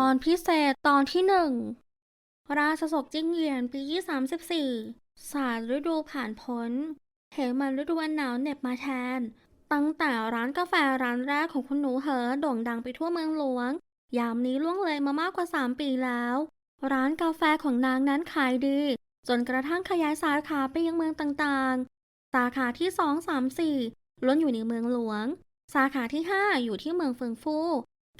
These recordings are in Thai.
ตอนพิเศษตอนที่หนึ่งราชสกจิ้งเหยียนปีที่34ศาสตร์ฤดูผ่านพ้นเหมันฤดูอันหนาวเหน็บมาแทน ตั้งแต่ร้านกาแฟร้านแรกของคุณหนูเหอโด่งดังไปทั่วเมืองหลวง ยามนี้ล่วงเลยมามากกว่า3ปีแล้ว ร้านกาแฟของนางนั้นขายดี จนกระทั่งขยายสาขาไปยังเมืองต่างๆ สาขาที่2 3 4ล้วนอยู่ในเมืองหลวง สาขาที่5อยู่ที่เมืองเฟิงฟู่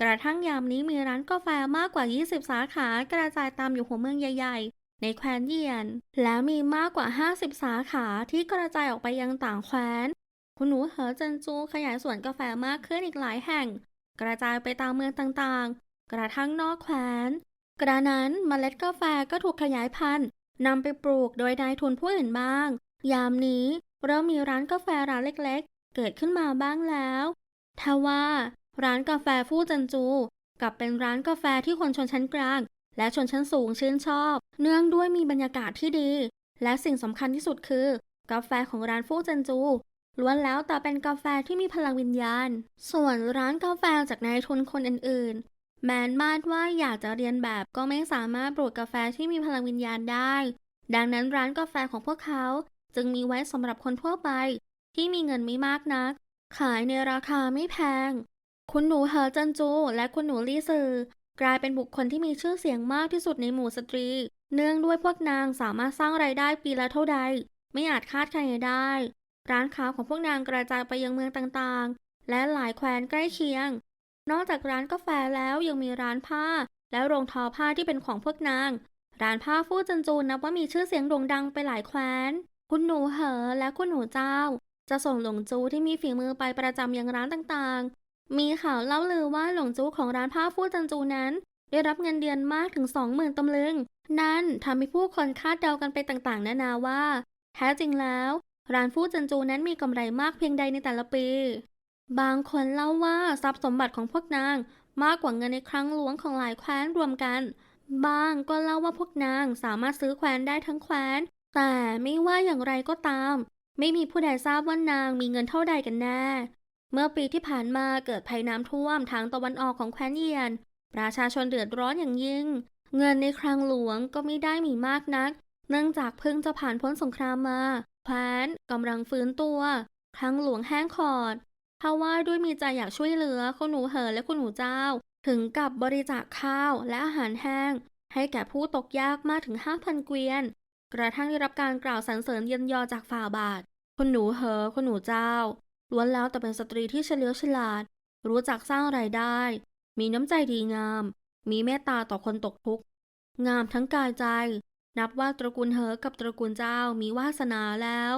กระทั่งยามนี้มีร้านกาแฟมากกว่า 20 สาขากระจายตามอยู่หัวเมืองใหญ่ ๆ ในแคว้นเยียน และมีมากกว่า 50 สาขาที่กระจายออกไปยังต่างแคว้น คุณหนูเหอเจินจูขยายสวนกาแฟมากขึ้นอีกหลายแห่ง กระจายไปตามเมืองต่างๆ กระทั่งนอกแคว้น กระนั้นเมล็ดกาแฟก็ถูกขยายพันธุ์นำไปปลูกโดยนายทุนผู้อื่นบ้าง ยามนี้เริ่มมีร้านกาแฟร้านเล็กๆ เกิดขึ้นมาบ้างแล้วทว่า ร้านกาแฟฟู่จันจู กลับเป็นร้านกาแฟที่คนชนชั้นกลาง และชนชั้นสูงชื่นชอบ เนื่องด้วยมีบรรยากาศที่ดี และสิ่งสำคัญที่สุดคือ กาแฟของร้านฟู่จันจูล้วนแล้วแต่เป็นกาแฟที่มีพลังวิญญาณ ส่วนร้านกาแฟจากนายทุนคนอื่นๆ แม้นมาดว่าอยากจะเรียนแบบก็ไม่สามารถปลูกกาแฟที่มีพลังวิญญาณได้ ดังนั้นร้านกาแฟของพวกเขาจึงมีไว้สำหรับคนทั่วไป ที่มีเงินไม่มากนัก ขายในราคาไม่แพง คุณหนูเหอจันจู และคุณหนูลี่ซือกลายเป็นบุคคลที่มีชื่อเสียงมากที่สุดในหมู่สตรี เนื่องด้วยพวกนางสามารถสร้างไรายได้ปีละเท่าใด ไม่อาจคาดคะเนได้ ร้านค้าของพวกนางกระจายไปยังเมืองต่างๆ และหลายแคว้นใกล้เคียง นอกจากร้านกาแฟแล้วยังมีร้านผ้า และโรงทอผ้าที่เป็นของพวกนาง ร้านผ้าฟู่จันจูนับว่ามีชื่อเสียงโด่งดังไปหลายแคว้น คุณหนูเหอและคุณหนูเจ้า จะส่งหลงจูที่มีฝีมือไปประจำยังร้านต่าง มีข่าวเล่าลือว่าหลงจูของร้านผ้าฟู่จันจูนั้น ได้รับเงินเดือนมากถึงสองหมื่นตำลึง นั่นทำให้ผู้คนคาดเดากันไปต่างๆ นานาว่า แท้จริงแล้ว ร้านฟู่จันจูนั้นมีกำไรมากเพียงใดในแต่ละปี บางคนเล่าว่าทรัพย์สมบัติของพวกนาง มากกว่าเงินในครั้งหลวงของหลายแคว้นรวมกัน บางก็เล่าว่าพวกนางสามารถซื้อแคว้นได้ทั้งแคว้น แต่ไม่ว่าอย่างไรก็ตาม ไม่มีผู้ใดทราบว่านางมีเงินเท่าใดกันแน่ เมื่อปีที่ผ่านมาเกิดภัยน้ำท่วมทางตะวันออกของแคว้นเยียน ประชาชนเดือดร้อนอย่างยิ่ง เงินในคลังหลวงก็ไม่ได้มีมากนัก เนื่องจากเพิ่งจะผ่านพ้นสงครามมาแคว้นกำลังฟื้นตัว คลังหลวงแห้งขอดถ้าว่าด้วยมีใจอยากช่วยเหลือคุณหนูเหอและคุณหนูเจ้า ถึงกับบริจาคข้าวและอาหารแห้ง ให้แก่ผู้ตกยากมากถึง 5,000 เกวียน กระทั่งได้รับการกล่าวสรรเสริญเยินยอจากฝ่าบาทคุณหนูเหอคุณหนูเจ้า ล้วนแล้วแต่เป็นสตรีที่เฉลียวฉลาด รู้จักสร้างรายได้ มีน้ำใจดีงาม มีเมตตาต่อคนตกทุกข์ งามทั้งกายใจ นับว่าตระกูลเหอกับตระกูลเจ้ามีวาสนาแล้ว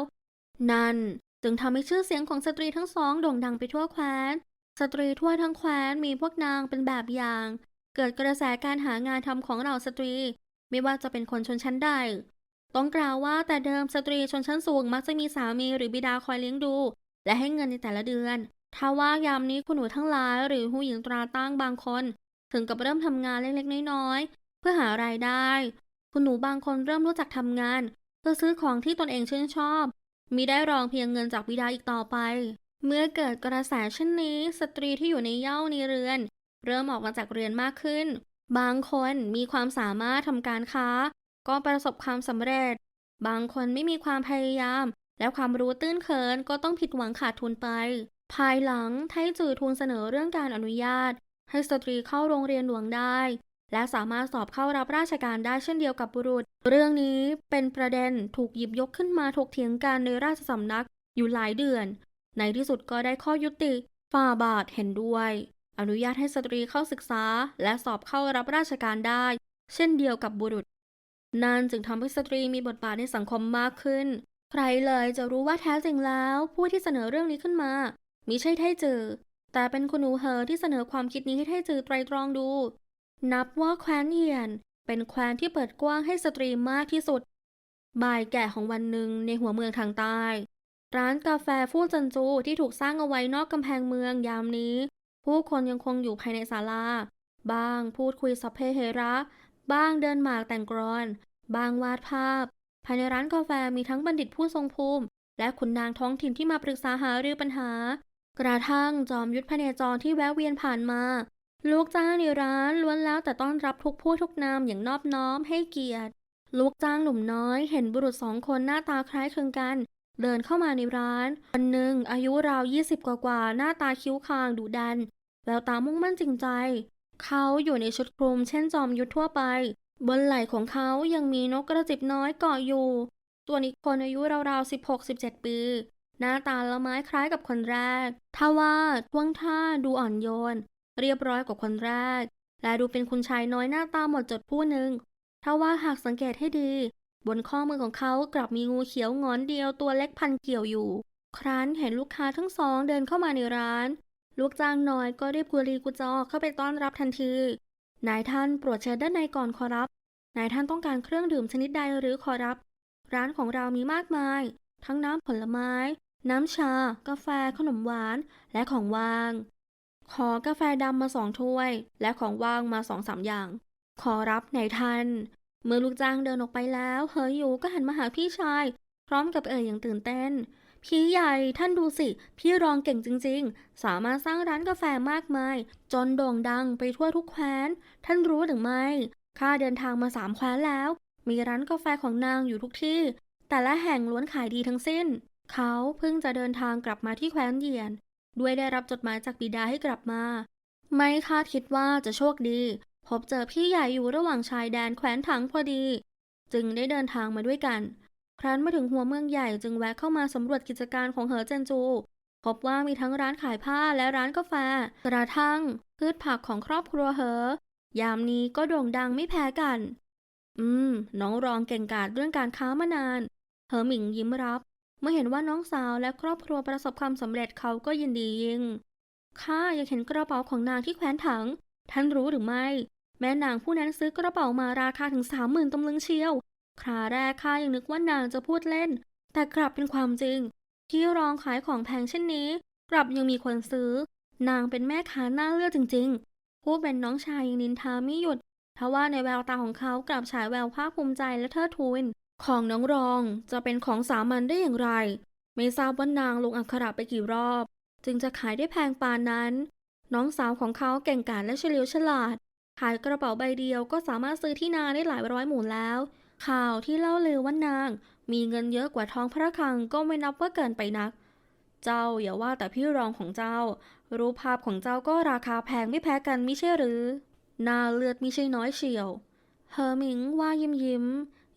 นั่นจึงทำให้ชื่อเสียงของสตรีทั้งสองโด่งดังไปทั่วแคว้น สตรีทั่วทั้งแคว้นมีพวกนางเป็นแบบอย่าง เกิดกระแสการหางานทำของเราสตรี ไม่ว่าจะเป็นคนชนชั้นใด ต้องกล่าวว่าแต่เดิมสตรีชนชั้นสูงมักจะมีสามีหรือบิดาคอยเลี้ยงดู และให้เงินในแต่ละเดือนถ้าว่ายามนี้คุณหนูทั้งหลายหรือผู้หญิงตราตั้งบางคน ถึงกับเริ่มทำงานเล็กๆน้อยๆเพื่อหารายได้ คุณหนูบางคนเริ่มรู้จักทำงาน เพื่อซื้อของที่ตนเองชื่นชอบ มีได้รองเพียงเงินจากบิดาอีกต่อไป เมื่อเกิดกระแสเช่นนี้ สตรีที่อยู่ในเย้าในเรือน เริ่มออกมาจากเรือนมากขึ้น บางคนมีความสามารถทำการค้า ก็ประสบความสำเร็จ บางคนไม่มีความพยายาม และความรู้ตื้นเขินก็ต้องผิดหวังขาดทุนไป ภายหลังไทจือทูลเสนอเรื่องการอนุญาต ให้สตรีเข้าโรงเรียนหลวงได้ และสามารถสอบเข้ารับราชการได้เช่นเดียวกับบุรุษ เรื่องนี้เป็นประเด็นถูกหยิบยกขึ้นมาถกเถียงกันในราชสำนักอยู่หลายเดือน ในที่สุดก็ได้ข้อยุติฝ่าบาทเห็นด้วย อนุญาตให้สตรีเข้าศึกษา และสอบเข้ารับราชการได้ เช่นเดียวกับบุรุษนั่นจึงทำให้สตรีมีบทบาทในสังคมมากขึ้น ใครเลยจะรู้ว่าแท้จริงแล้วผู้ที่เสนอเรื่องนี้ขึ้นมามิใช่ไทจือแต่เป็นคุณหูเหอที่เสนอความคิดนี้ให้ไทจือไตรตรองดู นับว่าแคว้นเยียน เป็นแคว้นที่เปิดกว้างให้สตรีมากที่สุด บ่ายแก่ของวันหนึ่งในหัวเมืองทางใต้ ร้านกาแฟฟู่จันจูที่ถูกสร้างเอาไว้นอกกำแพงเมืองยามนี้ ผู้คนยังคงอยู่ภายในศาลาบ้างพูดคุยสัพเพเหระ บ้างเดินหมากแต่งกรอน บ้างวาดภาพ ภายในร้านกาแฟมีทั้งบัณฑิตผู้ทรงภูมิ และขุนนางท้องถิ่นที่มาปรึกษาหารือปัญหา กระทั่งจอมยุทธพเนจรที่แวะเวียนผ่านมา ลูกจ้างในร้านล้วนแล้วแต่ต้อนรับทุกผู้ทุกนามอย่างนอบน้อมให้เกียรติ ลูกจ้างหนุ่มน้อยเห็นบุรุษสองคนหน้าตาคล้ายคลึงกัน เดินเข้ามาในร้านคนหนึ่งอายุราว20กว่าๆหน้าตาคิ้วคางดุดันแววตามุ่งมั่นจริงใจ เขาอยู่ในชุดคลุมเช่นจอมยุทธทั่วไป บนไหล่ของเขายังมีนกกระจิบน้อยเกาะอยู่ตัวนอีกคนอายุราวๆ 16-17 ปี หน้าตาละไม้คล้ายกับคนแรกทว่าท่วงท่าดูอ่อนโยน เรียบร้อยกว่าคนแรก และดูเป็นคุณชายน้อยหน้าตาหมดจดผู้หนึ่งทว่าหากสังเกตให้ดี บนข้อมือของเขากลับมีงูเขียวงอนเดียวตัวเล็กพันเกี่ยวอยู่ ครั้นเห็นลูกค้าทั้งสองเดินเข้ามาในร้าน ลูกจ้างน้อยก็รีบกุลีกุจอเข้าไปต้อนรับทันที นายท่านโปรดเชิญด้านในก่อนขอรับ นายท่านต้องการเครื่องดื่มชนิดใดหรือขอรับ ร้านของเรามีมากมาย ทั้งน้ำผลไม้ น้ำชา กาแฟ ขนมหวาน และของว่าง ขอกาแฟดำมาสองถ้วย และของว่างมาสองสามอย่าง ขอรับนายท่าน เมื่อลูกจ้างเดินออกไปแล้ว เฮยอยู่ก็หันมาหาพี่ชาย พร้อมกับเอ่ยอย่างตื่นเต้น พี่ใหญ่ท่านดูสิ พี่รองเก่งจริง ๆ สามารถสร้างร้านกาแฟมากมาย จนโด่งดังไปทั่วทุกแคว้น ท่านรู้หรือไม่ข้าเดินทางมาสามแคว้นแล้ว มีร้านกาแฟของนางอยู่ทุกที่ แต่ละแห่งล้วนขายดีทั้งสิ้น เขาเพิ่งจะเดินทางกลับมาที่แคว้นเยียน ด้วยได้รับจดหมายจากบิดาให้กลับมา ไม่คาดคิดว่าจะโชคดี พบเจอพี่ใหญ่อยู่ระหว่างชายแดนแคว้นถังพอดี จึงได้เดินทางมาด้วยกัน ครั้นมาถึงหัวเมืองใหญ่จึงแวะเข้ามาสำรวจกิจการของเหอเจนจู พบว่ามีทั้งร้านขายผ้าและร้านกาแฟ กระทั่งพืชผักของครอบครัวเหอยามนี้ก็โด่งดังไม่แพ้กัน อืม น้องรองเก่งกาจเรื่องการค้ามานาน เหอหมิงยิ้มรับ เมื่อเห็นว่าน้องสาวและครอบครัวประสบความสำเร็จเขาก็ยินดียิ่งข้าอยากเห็นกระเป๋าของนางที่แขวนถัง ท่านรู้หรือไม่ แม่นางผู้นั้นซื้อกระเป๋ามาราคาถึงสามหมื่นตำลึงเชียว คราแรกข้ายังนึกว่านางจะพูดเล่น แต่กลับเป็นความจริง ที่รองขายของแพงเช่นนี้ กลับยังมีคนซื้อ นางเป็นแม่ค้าหน้าเลือดจริง ๆ ผู้เป็นน้องชายยังนินทาไม่หยุดทว่าในแววตาของเขากลับฉายแววภาคภูมิใจและเทิดทูนของน้องรองจะเป็นของสามัญได้อย่างไร ไม่ทราบว่านางลงอักขระไปกี่รอบ จึงจะขายได้แพงปานนั้น น้องสาวของเขาเก่งกาจและเฉลียวฉลาด ขายกระเป๋าใบเดียวก็สามารถซื้อที่นาได้หลายร้อยหมุนแล้ว ข่าวที่เล่าลือว่านาง มีเงินเยอะกว่าทองพระคลังก็ไม่นับว่าเกินไปนัก เจ้าอย่าว่าแต่พี่รองของเจ้า รูปภาพของเจ้าก็ราคาแพงไม่แพ้กันมิใช่หรือหน้าเลือดมิใช่น้อยเฉียว เฮอหมิงว่ายิ้มยิ้ม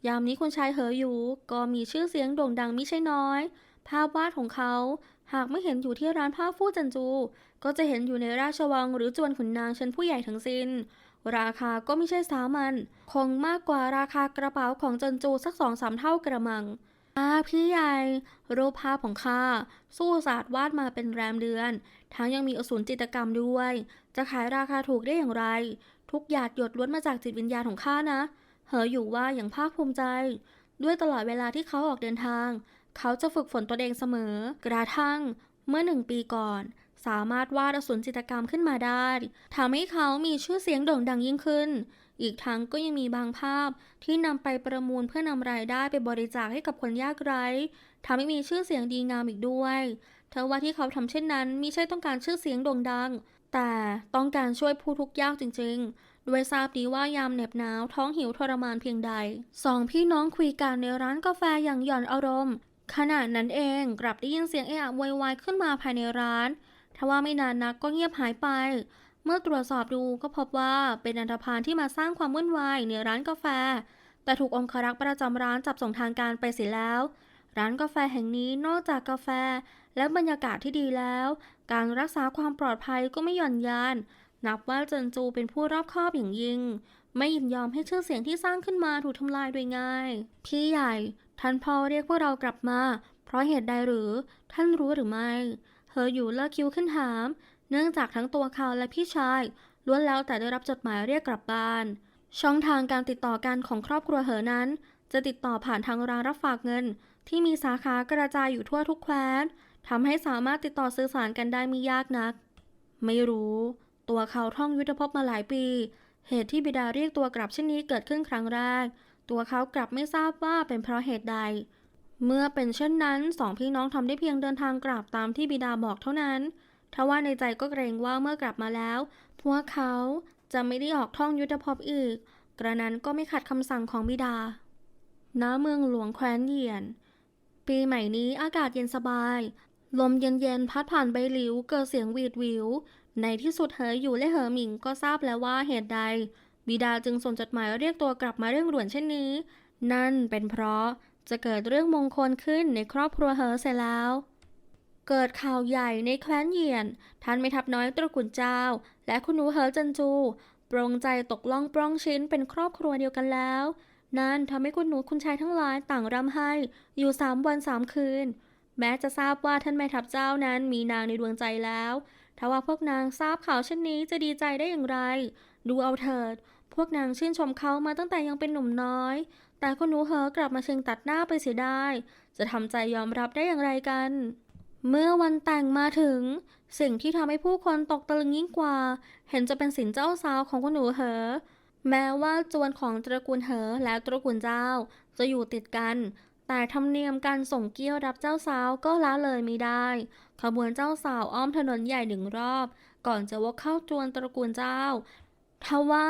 ยามนี้คุณชายเหออยู่ก็มีชื่อเสียงโด่งดังมิใช่น้อย ภาพวาดของเขา หากไม่เห็นอยู่ที่ร้านผ้าฟู่จันจู ก็จะเห็นอยู่ในราชวังหรือจวนขุนนางชั้นผู้ใหญ่ทั้งสิ้น ราคาก็ไม่ใช่สามัญคงมากกว่าราคากระเป๋าของจันจูสักสองสามเท่ากระมังอาพี่ใหญ่ รูปภาพของข้าสู้ศาสตร์วาดมาเป็นแรมเดือน ทั้งยังมีอสูรจิตกรรมด้วย จะขายราคาถูกได้อย่างไร ทุกหยาดหยดล้วนมาจากจิตวิญญาณของข้านะ เหออยู่ว่าอย่างภาคภูมิใจ ด้วยตลอดเวลาที่เขาออกเดินทาง เขาจะฝึกฝนตัวเองเสมอ กระทั่งเมื่อหนึ่งปีก่อน สามารถวาดอสูรจิตกรรมขึ้นมาได้ทำให้เขามีชื่อเสียงโด่งดังยิ่งขึ้น อีกทั้งก็ยังมีบางภาพที่นำไปประมูลเพื่อนำรายได้ไปบริจาคให้กับคนยากไร้ทำให้มีชื่อเสียงดีงามอีกด้วยเธอว่าที่เขาทำเช่นนั้นมิใช่ต้องการชื่อเสียงโด่งดัง แต่ต้องการช่วยผู้ทุกข์ยากจริงๆ ด้วยทราบดีว่ายามเหน็บหนาวท้องหิวทรมานเพียงใด สองพี่น้องคุยกันในร้านกาแฟอย่างหย่อนอารมณ์ขณะนั้นเองกลับได้ยินเสียงเอะอะวยวายขึ้นมาภายในร้าน ทว่าไม่นานนักก็เงียบหายไป เมื่อตรวจสอบดูก็พบว่าเป็นอันธพาลที่มาสร้างความวุ่นวายในร้านกาแฟ แต่ถูกองครักษ์ประจำร้านจับส่งทางการไปเสียแล้ว ร้านกาแฟแห่งนี้นอกจากกาแฟ และบรรยากาศที่ดีแล้ว การรักษาความปลอดภัยก็ไม่หย่อนยาน นับว่าเจินจูเป็นผู้รอบคอบอย่างยิ่งไม่ยินยอมให้ชื่อเสียงที่สร้างขึ้นมาถูกทำลายโดยง่าย พี่ใหญ่ ท่านพ่อเรียกพวกเรากลับมา เพราะเหตุใดหรือ ท่านรู้หรือไม่ ออยู่เลิกคิวขึ้นถาม เนื่องจากทั้งตัวเขาและพี่ชายล้วนแล้วแต่ได้รับจดหมายเรียกกลับบ้าน ช่องทางการติดต่อกันของครอบครัวเหอนั้น จะติดต่อผ่านทางร้านรับฝากเงิน ที่มีสาขากระจายอยู่ทั่วทุกแคว้นทำให้สามารถติดต่อสื่อสารกันได้ไม่ยากนัก ไม่รู้ ตัวเขาท่องยุทธภพมาหลายปี เหตุที่บิดาเรียกตัวกลับเช่นนี้เกิดขึ้นครั้งแรก ตัวเขากลับไม่ทราบว่าเป็นเพราะเหตุใด เมื่อเป็นเช่นนั้นสองพี่น้องทำได้เพียงเดินทางกลับตามที่บิดาบอกเท่านั้นทว่าในใจก็เกรงว่าเมื่อกลับมาแล้ว พวกเขาจะไม่ได้ออกท่องยุทธภพอีก กระนั้นก็ไม่ขัดคำสั่งของบิดา ณ เมืองหลวงแคว้นเหยียน ปีใหม่นี้อากาศเย็นสบาย ลมเย็นๆพัดผ่านใบหลิวเกิดเสียงหวีดหวิว ในที่สุดเหออยู่และเหอหมิงก็ทราบแล้วว่าเหตุใด บิดาจึงส่งจดหมายเรียกตัวกลับมาเรื่องด่วนเช่นนี้ นั่นเป็นเพราะ จะเกิดเรื่องมงคลขึ้นในครอบครัวเหอเสียแล้ว เกิดข่าวใหญ่ในแคว้นเหยียนท่านไม่ทับน้อยตระกูลเจ้า และคุณหนูเหอจันจู ปรงใจตกล่องปล้องชิ้นเป็นครอบครัวเดียวกันแล้ว นั่นทำให้คุณหนูคุณชายทั้งหลายต่างร่ำไห้อยู่สามวันสามคืน แม้จะทราบว่าท่านแม่ทัพเจ้านั้นมีนางในดวงใจแล้วถ้าว่าพวกนางทราบข่าวเช่นนี้จะดีใจได้อย่างไร ดูเอาเถิด พวกนางชื่นชมเขามาตั้งแต่ยังเป็นหนุ่มน้อย แต่คุณหนูเหอกลับมาเชิงตัดหน้าไปเสียได้ จะทำใจยอมรับได้อย่างไรกัน เมื่อวันแต่งมาถึง สิ่งที่ทำให้ผู้คนตกตะลึงยิ่งกว่า เห็นจะเป็นสินเจ้าสาวของคุณหนูเหอ แม้ว่าจวนของตระกูลเหอและตระกูลเจ้า จะอยู่ติดกัน แต่ธรรมเนียมการส่งเกี้ยวรับเจ้าสาวก็ละเลยไม่ได้ ขบวนเจ้าสาวอ้อมถนนใหญ่หนึ่งรอบ ก่อนจะวกเข้าจวนตระกูลเจ้า ทว่า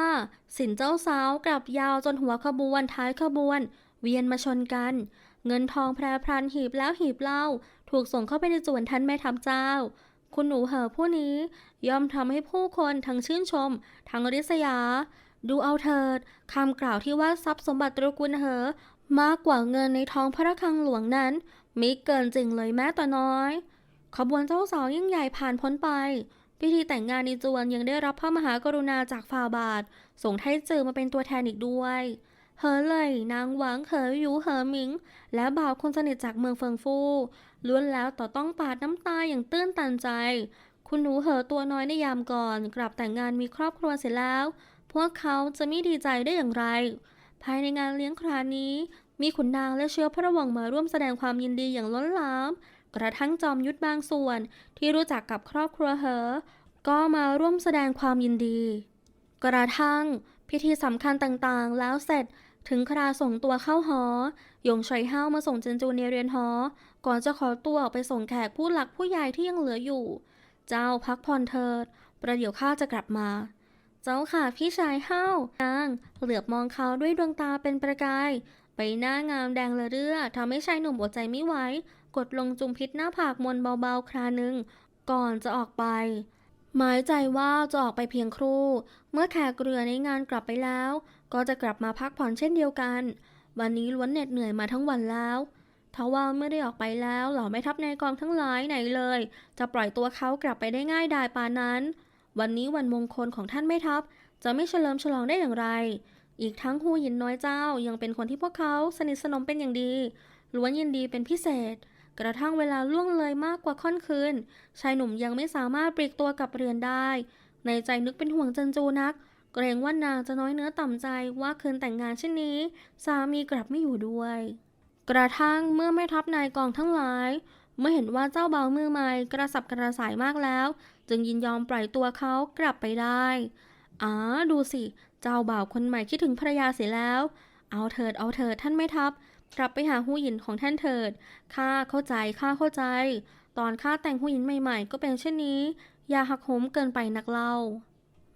สินเจ้าสาวกลับยาวจนหัวขบวนท้ายขบวน เวียนมาชนกัน เงินทองแพรพรันหีบแล้วหีบเล่า ถูกส่งเข้าไปในจวนท่านแม่ทัพเจ้า คุณหนูเหอผู้นี้ย่อมทำให้ผู้คนทั้งชื่นชม ทั้งริษยา ดูเอาเถิดคำกล่าวที่ว่าทรัพย์สมบัติตระกูลเหอ มากกว่าเงินในท้องพระคลังหลวงนั้นมิเกินจริงเลยแม้แต่น้อย ขบวนเจ้าสาวยิ่งใหญ่ผ่านพ้นไป พิธีแต่งงานในจวนยังได้รับพระมหากรุณาจากฝ่าบาท ส่งไทจือมาเป็นตัวแทนอีกด้วยเหอเลย นางหวังเหอหยูเหอหมิง และบ่าวคนสนิทจากเมืองเฟิงฟูล้วนแล้วต่อต้องปาดน้ำตาอย่างตื้นตันใจ คุณหนูเหอตัวน้อยในยามก่อน กลับแต่งงานมีครอบครัวเสร็จแล้ว พวกเขาจะไม่ดีใจได้อย่างไร ภายในงานเลี้ยงคราวนี้ มีขุนนางและเชื้อพระวงศ์มาร่วมแสดงความยินดีอย่างล้นหลาม กระทั่งจอมยุทธบางส่วน ที่รู้จักกับครอบครัวเหอ ก็มาร่วมแสดงความยินดี กระทั่งพิธีสำคัญต่างๆ แล้วเสร็จถึงคราส่งตัวเข้าหอหยงชัยห้ามาส่งเจนจูในเรือนหอ ก่อนจะขอตัวออกไปส่งแขกผู้หลักผู้ใหญ่ที่ยังเหลืออยู่ เจ้าพักผ่อนเถิด ประเดี๋ยวข้าจะกลับมา เจ้าค่ะพี่ชายห้านางเหลือบมองเขาด้วยดวงตาเป็นประกายไปหน้างามแดงละเรื่อทำให้ชายหนุ่มอดใจไม่ไหว กดลงจุมพิษหน้าผากมนเบาๆ คราหนึ่งก่อนจะออกไป หมายใจว่าจะออกไปเพียงครู่ เมื่อแขกเรือในงานกลับไปแล้ว ก็จะกลับมาพักผ่อนเช่นเดียวกัน วันนี้ล้วนเหน็ดเหนื่อยมาทั้งวันแล้วทว่าเมื่อได้ออกไปแล้วเหล่าแม่ทัพในกองทั้งหลายไหนเลย จะปล่อยตัวเขากลับไปได้ง่ายดายปานนั้น วันนี้วันมงคลของท่านแม่ทัพ จะไม่เฉลิมฉลองได้อย่างไร อีกทั้งฮูหยินน้อยเจ้ายังเป็นคนที่พวกเขาสนิทสนมเป็นอย่างดีล้วนยินดีเป็นพิเศษ กระทั่งเวลาล่วงเลยมากกว่าค่อนคืน ชายหนุ่มยังไม่สามารถปลีกตัวกลับเรือนได้ ในใจนึกเป็นห่วงจันจูนัก เกรงว่านางจะน้อยเนื้อต่ำใจว่าคืนแต่งงานเช่นนี้ สามีกลับไม่อยู่ด้วย กระทั่งเมื่อแม่ทัพนายกองทั้งหลาย เมื่อเห็นว่าเจ้าเบามือใหม่กระสับกระส่ายมากแล้ว จึงยินยอมปล่อยตัวเขากลับไปได้อ๋อดูสิ เจ้าบ่าวคนใหม่คิดถึงภรรยาเสียแล้ว เอาเถิดเอาเถิดท่านแม่ทัพ กลับไปหาหูหยินของท่านเถิด ข้าเข้าใจ ข้าเข้าใจ ตอนข้าแต่งหูหญินใหม่ๆ ก็เป็นเช่นนี้ อย่าหักโหมเกินไปนักเล่า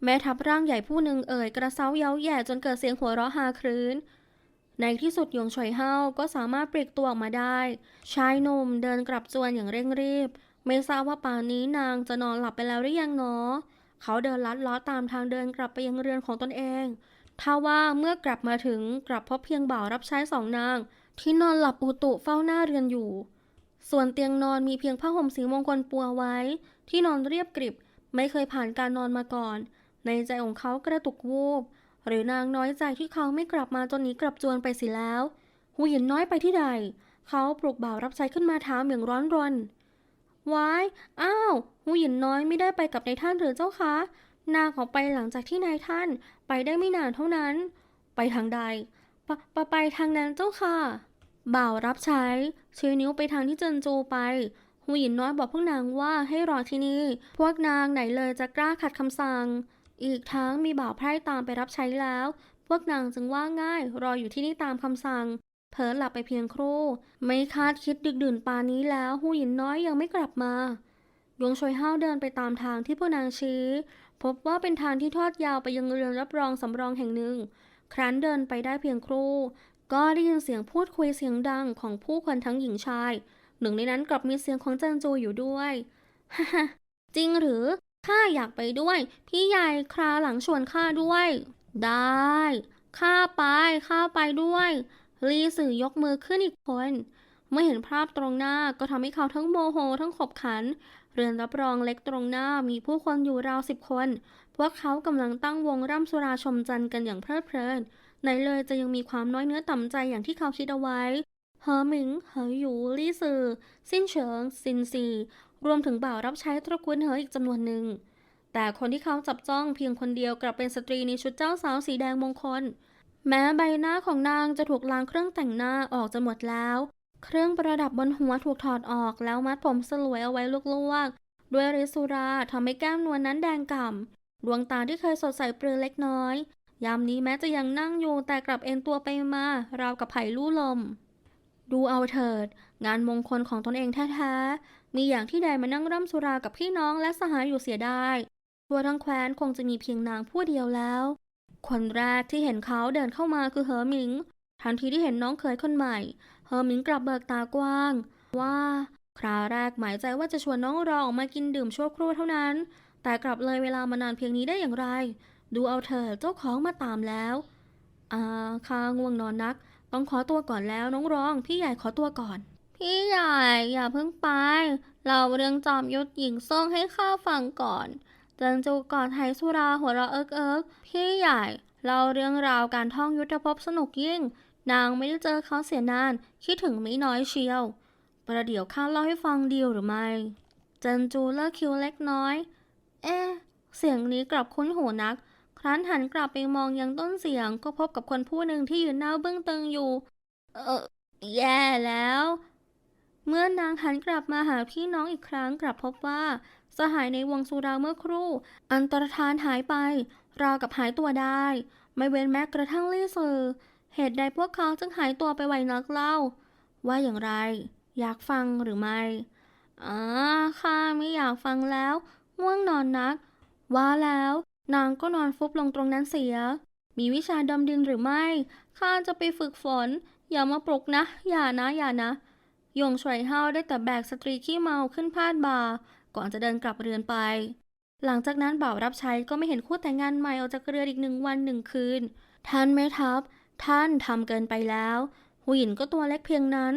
แม่ทัพร่างใหญ่ผู้หนึ่งเอ่ยกระเซ้าเย้าแย่จนเกิดเสียงหัวเราะฮาครื้น ในที่สุดหยงฉวยเฮาก็สามารถปลีกตัวออกมาได้ ชายหนุ่มเดินกลับจวนอย่างเร่งรีบ ไม่ทราบว่าป่านนี้นางจะนอนหลับไปแล้วหรือยังเนาะเขาเดินลัดล้อตามทางเดินกลับไปยังเรือนของตนเองทว่าเมื่อกลับมาถึงกลับพบเพียงบ่าวรับใช้สองนาง ที่นอนหลับอุตุเฝ้าหน้าเรือนอยู่ ส่วนเตียงนอนมีเพียงผ้าห่มสีมงคลปัวไว้ ที่นอนเรียบกริบไม่เคยผ่านการนอนมาก่อน ในใจของเขากระตุกวูบหรือนางน้อยใจที่เขาไม่กลับมาจนหนี้กลับจวนไปสิแล้วหูหยินน้อยไปที่ใด เขาปลุกบ่าวรับใช้ขึ้นมาถามอย่างร้อนรนว้ายอ้าวหูหยินน้อยไม่ได้ไปกับนายท่านหรือเจ้าคะ นางออกไปหลังจากที่นายท่านไปได้ไม่นานเท่านั้น ไปทางใด ปปไปทางนั้นเจ้าค่ะ บ่าวรับใช้ชี้นิ้วไปทางที่เจินจูไปหูหยินน้อยบอกพวกนางว่าให้รอที่นี่ พวกนางไหนเลยจะกล้าขัดคำสั่ง อีกทั้งมีบ่าวไพร่ตามไปรับใช้แล้ว พวกนางจึงว่าง่าย รออยู่ที่นี่ตามคำสั่ง เผลอหลับไปเพียงครู่ ไม่คาดคิดดึกดื่นปานนี้แล้วหูหยินน้อยยังไม่กลับมายงชวยห้าวเดินไปตามทางที่ผู้นางชี้ พบว่าเป็นทางที่ทอดยาวไปยังเรือนรับรองสำรองแห่งหนึ่ง ครั้นเดินไปได้เพียงครู่ ก็ได้ยินเสียงพูดคุยเสียงดังของผู้คนทั้งหญิงชาย หนึ่งในนั้นกลับมีเสียงของเจินจูอยู่ด้วยฮ่าฮ่าจริงหรือข้าอยากไปด้วย พี่ใหญ่คราหลังชวนข้าด้วย ได้ข้าไปข้าไปด้วยลีสื่อยกมือขึ้นอีกคน เมื่อเห็นภาพตรงหน้าก็ทำให้เขาทั้งโมโหทั้งขบขัน เรือนรับรองเล็กตรงหน้ามีผู้คนอยู่ราวสิบคน พวกเขากำลังตั้งวงร่ำสุราชมจันทร์กันอย่างเพลิดเพลินไหนเลยจะยังมีความน้อยเนื้อต่ำใจอย่างที่เขาคิดเอาไว้เหอหมิง เหอหยู ลี่ซือ สิ้นเฉิง ซินซี รวมถึงบ่าวรับใช้ตระกูลเหออีกจำนวนหนึ่ง แต่คนที่เขาจับจ้องเพียงคนเดียวกลับเป็นสตรีในชุดเจ้าสาวสีแดงมงคล แม้ใบหน้าของนางจะถูกล้างเครื่องแต่งหน้าออกจนหมดแล้ว เครื่องประดับบนหัวถูกถอดออกแล้วมัดผมสลวยเอาไว้ลวกๆ ด้วยฤทธิ์สุราทำให้แก้มนวลนั้นแดงก่ำ ดวงตาที่เคยสดใสเปลือยเล็กน้อย ยามนี้แม้จะยังนั่งอยู่แต่กลับเอ็นตัวไปมา ราวกับไผ่ลู่ลม ดูเอาเถิด งานมงคลของตนเองแท้ๆ มีอย่างที่ใดมานั่งร่ำสุรากับพี่น้องและสหายอยู่เสียได้ทั่วทั้งแคว้นคงจะมีเพียงนางผู้เดียวแล้ว คนแรกที่เห็นเขาเดินเข้ามาคือเหอหมิง ทันทีที่เห็นน้องเคยคนใหม่ เฮอร์มิงกลับเบิกตากว้าง ว่า คราวแรกหมายใจว่าจะชวนน้องรองออกมากินดื่มชั่วครู่เท่านั้น แต่กลับเลยเวลามานานเพียงนี้ได้อย่างไร ดูเอาเถอะเจ้าของมาตามแล้วอ่าข้าง่วงนอนนัก ต้องขอตัวก่อนแล้วน้องร้อง พี่ใหญ่ขอตัวก่อน พี่ใหญ่อย่าเพิ่งไป เราเรื่องจอมยุทธหญิงซ่งให้ข้าฟังก่อนเจินจูกอดไหสุราหัวเราะเอิกเอิกพี่ใหญ่เราเรื่องราวการท่องยุทธภพสนุกยิ่ง นางไม่ได้เจอเขาเสียนาน คิดถึงไม่น้อยเชียว ประเดี๋ยวข้าเล่าให้ฟังเดียวหรือไม่ เจินจูเลิกคิวเล็กน้อย เอ๊เสียงนี้กลับคุ้นหูนัก ครั้นหันกลับไปมองยังต้นเสียงก็พบกับคนผู้หนึ่งที่ยืนหน้าเบื้องตึงอยู่ เออ แย่แล้ว เมื่อนางหันกลับมาหาพี่น้องอีกครั้งกลับพบว่า สหายในวงสุราเมื่อครู่ อันตรธานหายไป ราวกับหายตัวได้ ไม่เว้นแม้กระทั่งลี่ซือ เหตุใดพวกเขาจึงหายตัวไปไวนักเล่า ว่าอย่างไร อยากฟังหรือไม่อ่าข้าไม่อยากฟังแล้ว ง่วงนอนนัก ว่าแล้ว นางก็นอนฟุบลงตรงนั้นเสีย มีวิชาดำดินหรือไม่ ข้าจะไปฝึกฝน อย่ามาปลุกนะ อย่านะ อย่านะ ยงช่วยห้าได้แต่แบกสตรีขี้เมาขึ้นพาดบ่าก่อนจะเดินกลับเรือนไป หลังจากนั้นบ่าวรับใช้ก็ไม่เห็นคู่แต่งงานใหม่ออกจากเรือนอีกหนึ่งวันหนึ่งคืน ท่านแม่ทัพ ท่านทำเกินไปแล้วหูหยินก็ตัวเล็กเพียงนั้น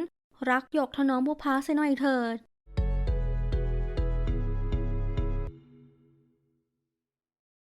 รักหยกถนอมบุพาเสียหน่อยเถิด